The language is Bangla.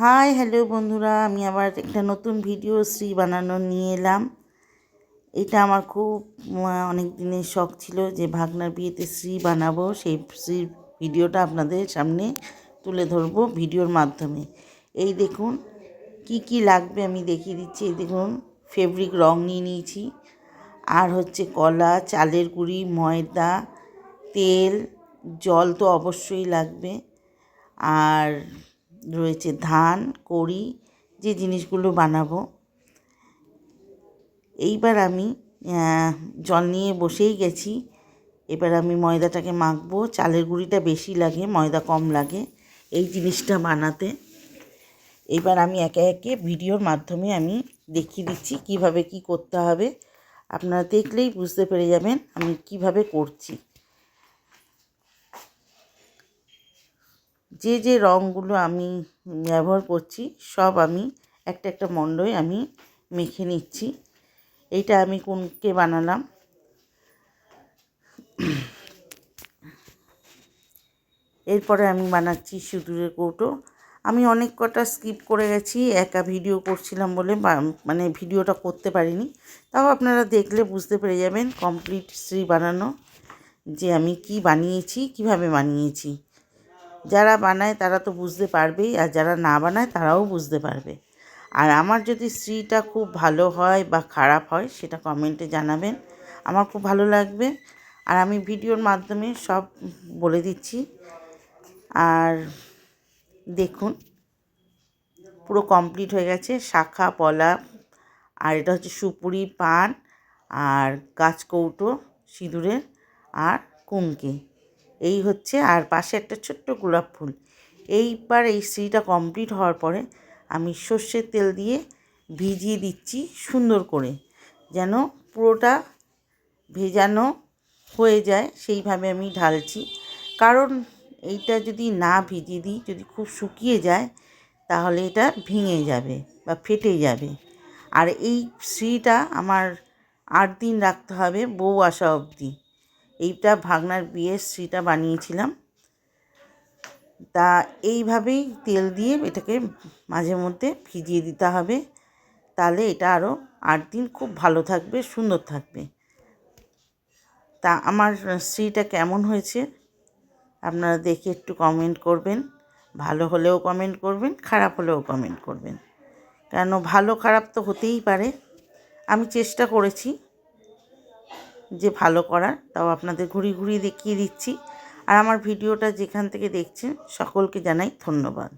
হাই, হ্যালো বন্ধুরা, আমি আবার একটা নতুন ভিডিও শ্রী বানানো নিয়ে এলাম। এটা আমার খুব অনেক দিনের শখ ছিল যে ভাগনার বিয়েতে শ্রী বানাবো। সেই শ্রী ভিডিওটা আপনাদের সামনে তুলে ধরবো ভিডিওর মাধ্যমে। এই দেখুন, কি কি লাগবে আমি দেখিয়ে দিচ্ছি। এই দেখুন ফেব্রিক রং নিয়ে নিয়েছি। আর হচ্ছে কলা, চালের গুঁড়ি, ময়দা, তেল, জল তো অবশ্যই লাগবে। আর রয়েছে ধান, কড়ি, যে জিনিসগুলো বানাবো। এইবার আমি জল নিয়ে বসেই গেছি। এবার আমি ময়দাটাকে মাখবো। চালের গুঁড়িটা বেশি লাগে, ময়দা কম লাগে এই জিনিসটা বানাতে। এবার আমি একে একে ভিডিওর মাধ্যমে আমি দেখিয়ে দিচ্ছি কীভাবে কি করতে হবে। আপনারা দেখলেই বুঝতে পেরে যাবেন আমি কীভাবে করছি। যে যে রঙগুলো আমি ব্যবহার করছি, সব আমি একটা একটা মণ্ডই আমি মেখে নিচ্ছি। এইটা আমি কোনকে বানালাম? এরপরে আমি বানাচ্ছি সিঁদুরের কৌটো। আমি অনেক কটা স্কিপ করে গেছি, একা ভিডিও করছিলাম বলে মানে ভিডিওটা করতে পারিনি। তাও আপনারা দেখলে বুঝতে পেরে যাবেন কমপ্লিট শ্রী বানানো যে আমি কি বানিয়েছি, কীভাবে বানিয়েছি। যারা বানায় তারা তো বুঝতে পারবেই, আর যারা না বানায় তারাও বুঝতে পারবে। আর আমার যদি স্ত্রীটা খুব ভালো হয় বা খারাপ হয়, সেটা কমেন্টে জানাবেন। আমার খুব ভালো লাগবে। আর আমি ভিডিওর মাধ্যমে সব বলে দিচ্ছি। আর দেখুন, পুরো কমপ্লিট হয়ে গেছে। শাখা, পলা, আর এটা হচ্ছে সুপুরি, পান, আর গাছকৌটো সিঁদুরের, আর কুমকি। এই হচ্ছে আর পাশে একটা ছোট্ট গোলাপ ফুল। এইবার এই শ্রীটা কমপ্লিট হওয়ার পরে আমি সর্ষের তেল দিয়ে ভিজিয়ে দিচ্ছি সুন্দর করে, যেন পুরোটা ভেজানো হয়ে যায়, সেইভাবে আমি ঢালছি। কারণ এইটা যদি না ভিজিয়ে দিই, যদি খুব শুকিয়ে যায়, তাহলে এটা ভেঙে যাবে বা ফেটে যাবে। আর এই শ্রীটা আমার আট দিন রাখতে হবে, বউ আসা অবধি। এইটা ভাগনার বিয়ের শ্রীটা বানিয়েছিলাম। তা এইভাবেই তেল দিয়ে এটাকে মাঝে মধ্যে ভিজিয়ে দিতে হবে। তাহলে এটা আরও আট দিন খুব ভালো থাকবে, সুন্দর থাকবে। তা আমার শ্রীটা কেমন হয়েছে আপনারা দেখে একটু কমেন্ট করবেন। ভালো হলেও কমেন্ট করবেন, খারাপ হলেও কমেন্ট করবেন। কেন ভালো খারাপ তো হতেই পারে। আমি চেষ্টা করেছি। যে ভালো করার, তাও আপনাদের ঘুরিয়ে ঘুরিয়ে দেখিয়ে দিচ্ছি। আর আমার ভিডিওটা যেখান থেকে দেখছেন, সকলকে জানাই ধন্যবাদ।